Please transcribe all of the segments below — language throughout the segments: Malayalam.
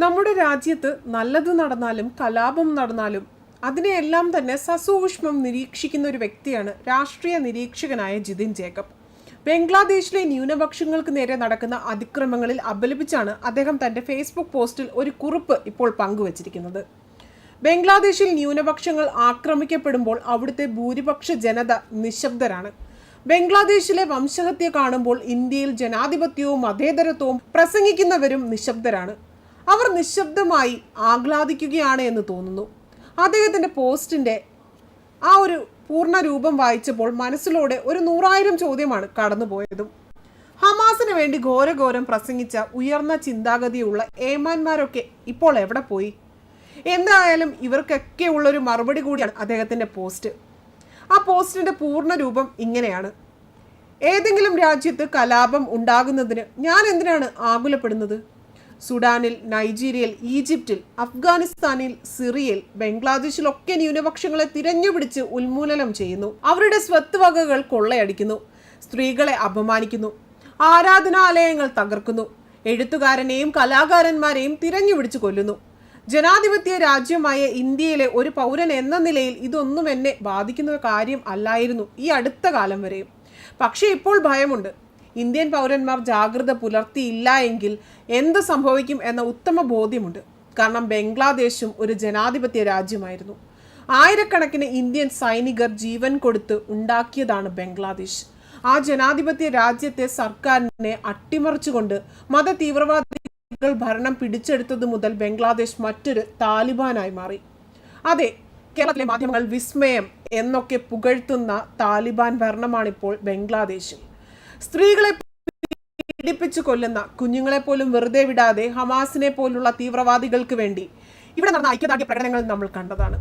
നമ്മുടെ രാജ്യത്ത് നല്ലത് നടന്നാലും കലാപം നടന്നാലും അതിനെയെല്ലാം തന്നെ സസൂക്ഷ്മം നിരീക്ഷിക്കുന്ന ഒരു വ്യക്തിയാണ് രാഷ്ട്രീയ നിരീക്ഷകനായ ജിതിൻ ജേക്കബ്. ബംഗ്ലാദേശിലെ ന്യൂനപക്ഷങ്ങൾക്ക് നേരെ നടക്കുന്ന അതിക്രമങ്ങളിൽ അപലപിച്ചാണ് അദ്ദേഹം തന്റെ ഫേസ്ബുക്ക് പോസ്റ്റിൽ ഒരു കുറിപ്പ് ഇപ്പോൾ പങ്കുവച്ചിരിക്കുന്നത്. ബംഗ്ലാദേശിൽ ന്യൂനപക്ഷങ്ങൾ ആക്രമിക്കപ്പെടുമ്പോൾ അവിടുത്തെ ഭൂരിപക്ഷ ജനത നിശബ്ദരാണ്. ബംഗ്ലാദേശിലെ വംശഹത്യ കാണുമ്പോൾ ഇന്ത്യയിൽ ജനാധിപത്യവും മതേതരത്വവും പ്രസംഗിക്കുന്നവരും നിശബ്ദരാണ്. അവർ നിശബ്ദമായി ആഹ്ലാദിക്കുകയാണ് എന്ന് തോന്നുന്നു. അദ്ദേഹത്തിന്റെ പോസ്റ്റിന്റെ ആ ഒരു പൂർണ രൂപം വായിച്ചപ്പോൾ മനസ്സിലൂടെ ഒരു നൂറായിരം ചോദ്യമാണ് കടന്നുപോയതും. ഹമാസിന് വേണ്ടി ഘോരഘോരം പ്രസംഗിച്ച ഉയർന്ന ചിന്താഗതിയുള്ള ഏമാന്മാരൊക്കെ ഇപ്പോൾ എവിടെ പോയി? എന്തായാലും ഇവർക്കൊക്കെ ഉള്ളൊരു മറുപടി കൂടിയാണ് അദ്ദേഹത്തിന്റെ പോസ്റ്റ്. ആ പോസ്റ്റിന്റെ പൂർണ രൂപം ഇങ്ങനെയാണ്. ഏതെങ്കിലും രാജ്യത്ത് കലാപം ഉണ്ടാകുന്നതിന് ഞാൻ എന്തിനാണ് ആകുലപ്പെടുന്നത്? സുഡാനിൽ നൈജീരിയയിൽ ഈജിപ്തിൽ അഫ്ഗാനിസ്ഥാനിൽ സിറിയയിൽ ബംഗ്ലാദേശിലൊക്കെ ന്യൂനപക്ഷങ്ങളെ തിരഞ്ഞുപിടിച്ച് ഉന്മൂലനം ചെയ്യുന്നു. അവരുടെ സ്വത്ത് വകകൾ കൊള്ളയടിക്കുന്നു. സ്ത്രീകളെ അപമാനിക്കുന്നു. ആരാധനാലയങ്ങൾ തകർക്കുന്നു. എഴുത്തുകാരനെയും കലാകാരന്മാരെയും തിരഞ്ഞുപിടിച്ച് കൊല്ലുന്നു. ജനാധിപത്യ രാജ്യമായ ഇന്ത്യയിലെ ഒരു പൗരൻ എന്ന നിലയിൽ ഇതൊന്നും എന്നെ ബാധിക്കുന്ന കാര്യം അല്ലായിരുന്നു ഈ അടുത്ത കാലം വരെയും. പക്ഷേ ഇപ്പോൾ ഭയമുണ്ട്. ഇന്ത്യൻ പൗരന്മാർ ജാഗ്രത പുലർത്തിയില്ല എങ്കിൽ എന്ത് സംഭവിക്കും എന്ന ഉത്തമ ബോധ്യമുണ്ട്. കാരണം ബംഗ്ലാദേശും ഒരു ജനാധിപത്യ രാജ്യമായിരുന്നു. ആയിരക്കണക്കിന് ഇന്ത്യൻ സൈനികർ ജീവൻ കൊടുത്ത് ഉണ്ടാക്കിയതാണ് ബംഗ്ലാദേശ്. ആ ജനാധിപത്യ രാജ്യത്തെ സർക്കാരിനെ അട്ടിമറിച്ചുകൊണ്ട് മത തീവ്രവാദികൾ ഭരണം പിടിച്ചെടുത്തത് മുതൽ ബംഗ്ലാദേശ് മറ്റൊരു താലിബാനായി മാറി. അതെ കേരളത്തിലെ മാധ്യമങ്ങൾ വിസ്മയം എന്നൊക്കെ പുകഴ്ത്തുന്ന താലിബാൻ ഭരണമാണിപ്പോൾ ബംഗ്ലാദേശിൽ. സ്ത്രീകളെ പീഡിപ്പിച്ചു കൊല്ലുന്ന കുഞ്ഞുങ്ങളെ പോലും വെറുതെ വിടാതെ ഹമാസിനെ പോലുള്ള തീവ്രവാദികൾക്ക് വേണ്ടി. ഇവിടെ നടന്ന ഐക്യദാർഢ്യ പ്രകടനങ്ങൾ നമ്മൾ കണ്ടതാണ്.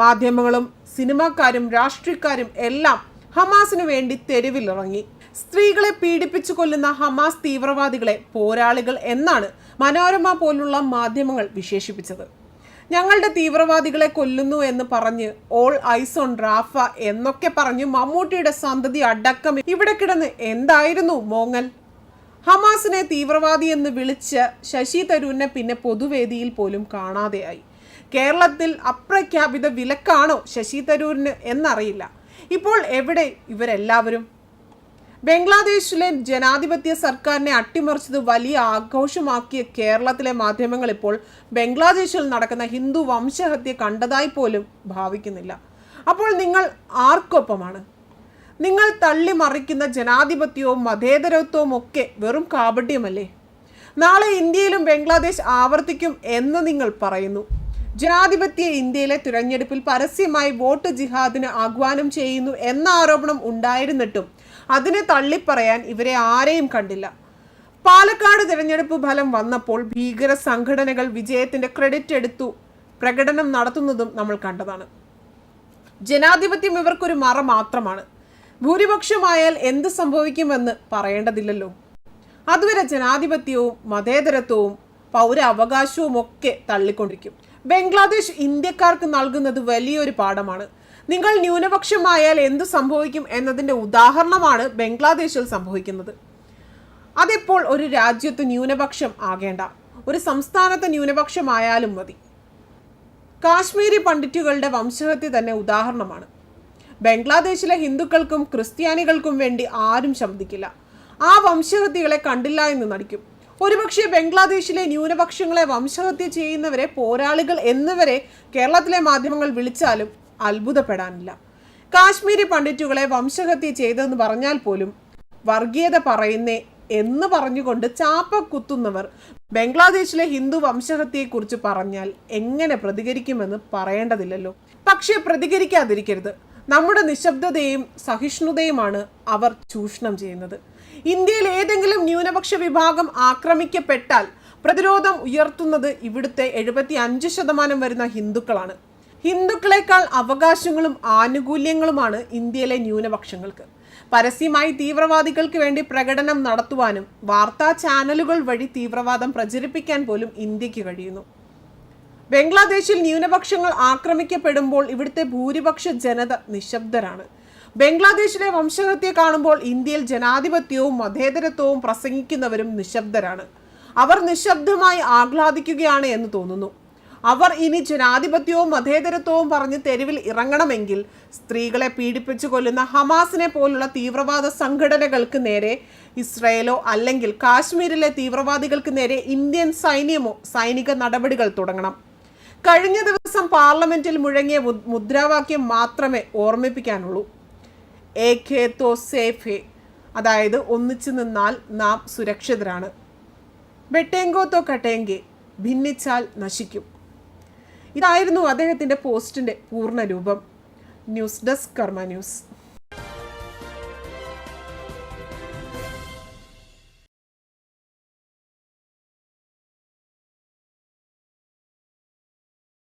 മാധ്യമങ്ങളും സിനിമാക്കാരും രാഷ്ട്രീയക്കാരും എല്ലാം ഹമാസിനു വേണ്ടി തെരുവിലിറങ്ങി. സ്ത്രീകളെ പീഡിപ്പിച്ചു കൊല്ലുന്ന ഹമാസ് തീവ്രവാദികളെ പോരാളികൾ എന്നാണ് മനോരമ പോലുള്ള മാധ്യമങ്ങൾ വിശേഷിപ്പിച്ചത്. ഞങ്ങളുടെ തീവ്രവാദികളെ കൊല്ലുന്നു എന്ന് പറഞ്ഞ് ഓൾ ഐസ് ഓൺ റാഫ എന്നൊക്കെ പറഞ്ഞ് മമ്മൂട്ടിയുടെ സന്തതി അടക്കം ഇവിടെ കിടന്ന് എന്തായിരുന്നു മോങ്ങൽ? ഹമാസിനെ തീവ്രവാദി എന്ന് വിളിച്ച ശശി തരൂരിനെ പിന്നെ പൊതുവേദിയിൽ പോലും കാണാതെയായി. കേരളത്തിൽ അപ്രഖ്യാപിത വിലക്കാണോ ശശി തരൂരിന് എന്നറിയില്ല. ഇപ്പോൾ എവിടെ ഇവരെല്ലാവരും? ബംഗ്ലാദേശിലെ ജനാധിപത്യ സർക്കാരിനെ അട്ടിമറിച്ചത് വലിയ ആഘോഷമാക്കിയ കേരളത്തിലെ മാധ്യമങ്ങൾ ഇപ്പോൾ ബംഗ്ലാദേശിൽ നടക്കുന്ന ഹിന്ദു വംശഹത്യ കണ്ടതായി പോലും ഭാവിക്കുന്നില്ല. അപ്പോൾ നിങ്ങൾ ആർക്കൊപ്പമാണ്? നിങ്ങൾ തള്ളി മറിക്കുന്ന ജനാധിപത്യവും മതേതരത്വവും ഒക്കെ വെറും കാപട്യമല്ലേ? നാളെ ഇന്ത്യയിലും ബംഗ്ലാദേശ് ആവർത്തിക്കും എന്ന് നിങ്ങൾ പറയുന്നു. ജനാധിപത്യ ഇന്ത്യയിലെ തിരഞ്ഞെടുപ്പിൽ പരസ്യമായി വോട്ട് ജിഹാദിന് ആഹ്വാനം ചെയ്യുന്നു എന്ന ആരോപണം ഉണ്ടായിരുന്നിട്ടും അതിനെ തള്ളിപ്പറയാൻ ഇവരെ ആരെയും കണ്ടില്ല. പാലക്കാട് തിരഞ്ഞെടുപ്പ് ഫലം വന്നപ്പോൾ ഭീകര സംഘടനകൾ വിജയത്തിന്റെ ക്രെഡിറ്റ് എടുത്തു. പ്രകടനം നടത്തുന്നതും നമ്മൾ കണ്ടതാണ്. ജനാധിപത്യം ഇവർക്കൊരു മറ മാത്രമാണ്. ഭൂരിപക്ഷമായാൽ എന്ത് സംഭവിക്കുമെന്ന് പറയേണ്ടതില്ലല്ലോ. അതുവരെ ജനാധിപത്യവും മതേതരത്വവും പൗരാവകാശവും ഒക്കെ തള്ളിക്കൊണ്ടിരിക്കും. ബംഗ്ലാദേശ് ഇന്ത്യക്കാർക്ക് നൽകുന്നത് വലിയൊരു പാഠമാണ്. നിങ്ങൾ ന്യൂനപക്ഷമായാൽ എന്തു സംഭവിക്കും എന്നതിന്റെ ഉദാഹരണമാണ് ബംഗ്ലാദേശിൽ സംഭവിക്കുന്നത്. അതിപ്പോൾ ഒരു രാജ്യത്ത് ന്യൂനപക്ഷം ആകേണ്ട. ഒരു സംസ്ഥാനത്ത് ന്യൂനപക്ഷമായാലും മതി. കാശ്മീരി പണ്ഡിറ്റുകളുടെ വംശഹത്യ തന്നെ ഉദാഹരണമാണ്. ബംഗ്ലാദേശിലെ ഹിന്ദുക്കൾക്കും ക്രിസ്ത്യാനികൾക്കും വേണ്ടി ആരും ശബ്ദിക്കില്ല. ആ വംശഹത്യകളെ കണ്ടില്ല എന്ന് നടിക്കും. ഒരുപക്ഷെ ബംഗ്ലാദേശിലെ ന്യൂനപക്ഷങ്ങളെ വംശഹത്യ ചെയ്യുന്നവരെ പോരാളികൾ എന്നിവരെ കേരളത്തിലെ മാധ്യമങ്ങൾ വിളിച്ചാലും അത്ഭുതപ്പെടാനില്ല. കാശ്മീരി പണ്ഡിറ്റുകളെ വംശഹത്യ ചെയ്തെന്ന് പറഞ്ഞാൽ പോലും വർഗീയത പറയുന്നേ എന്ന് പറഞ്ഞുകൊണ്ട് ചാപ്പ കുത്തുന്നവർ ബംഗ്ലാദേശിലെ ഹിന്ദു വംശഹത്യയെക്കുറിച്ച് പറഞ്ഞാൽ എങ്ങനെ പ്രതികരിക്കുമെന്ന് പറയേണ്ടതില്ലല്ലോ. പക്ഷേ പ്രതികരിക്കാതിരിക്കരുത്. നമ്മുടെ നിശബ്ദതയും സഹിഷ്ണുതയുമാണ് അവർ ചൂഷണം ചെയ്യുന്നത്. ഇന്ത്യയിൽ ഏതെങ്കിലും ന്യൂനപക്ഷ വിഭാഗം ആക്രമിക്കപ്പെട്ടാൽ പ്രതിരോധം ഉയർത്തുന്നത് ഇവിടുത്തെ എഴുപത്തി അഞ്ച് ശതമാനം വരുന്ന ഹിന്ദുക്കളാണ്. ഹിന്ദുക്കളെക്കാൾ അവകാശങ്ങളും ആനുകൂല്യങ്ങളുമാണ് ഇന്ത്യയിലെ ന്യൂനപക്ഷങ്ങൾക്ക്. പരസ്യമായി തീവ്രവാദികൾക്ക് വേണ്ടി പ്രകടനം നടത്തുവാനും വാർത്താ ചാനലുകൾ വഴി തീവ്രവാദം പ്രചരിപ്പിക്കാൻ പോലും ഇന്ത്യയ്ക്ക് കഴിയുന്നു. ബംഗ്ലാദേശിൽ ന്യൂനപക്ഷങ്ങൾ ആക്രമിക്കപ്പെടുമ്പോൾ ഇവിടുത്തെ ഭൂരിപക്ഷ ജനത നിശബ്ദരാണ്. ബംഗ്ലാദേശിലെ വംശഹത്യ കാണുമ്പോൾ ഇന്ത്യയിൽ ജനാധിപത്യവും മതേതരത്വവും പ്രസംഗിക്കുന്നവരും നിശബ്ദരാണ്. അവർ നിശബ്ദമായി ആഹ്ലാദിക്കുകയാണ് എന്ന് തോന്നുന്നു. അവർ ഇനി ജനാധിപത്യവും മതേതരത്വവും പറഞ്ഞ് തെരുവിൽ ഇറങ്ങണമെങ്കിൽ സ്ത്രീകളെ പീഡിപ്പിച്ചു കൊല്ലുന്ന ഹമാസിനെ പോലുള്ള തീവ്രവാദ സംഘടനകൾക്ക് നേരെ ഇസ്രയേലോ അല്ലെങ്കിൽ കാശ്മീരിലെ തീവ്രവാദികൾക്ക് നേരെ ഇന്ത്യൻ സൈന്യമോ സൈനിക നടപടികൾ തുടങ്ങണം. കഴിഞ്ഞ ദിവസം പാർലമെന്റിൽ മുഴങ്ങിയ മുദ്രാവാക്യം മാത്രമേ ഓർമ്മിപ്പിക്കാനുള്ളൂ. ഏഖേ തോ സേഫേ അതായത് ഒന്നിച്ചു നിന്നാൽ നാം സുരക്ഷിതരാണ്. ബെട്ടേങ്കോ തോ കട്ടേങ്കെ ഭിന്നിച്ചാൽ നശിക്കും. ഇതായിരുന്നു അദ്ദേഹത്തിന്റെ പോസ്റ്റിന്റെ പൂർണ രൂപം. News desk Karma news.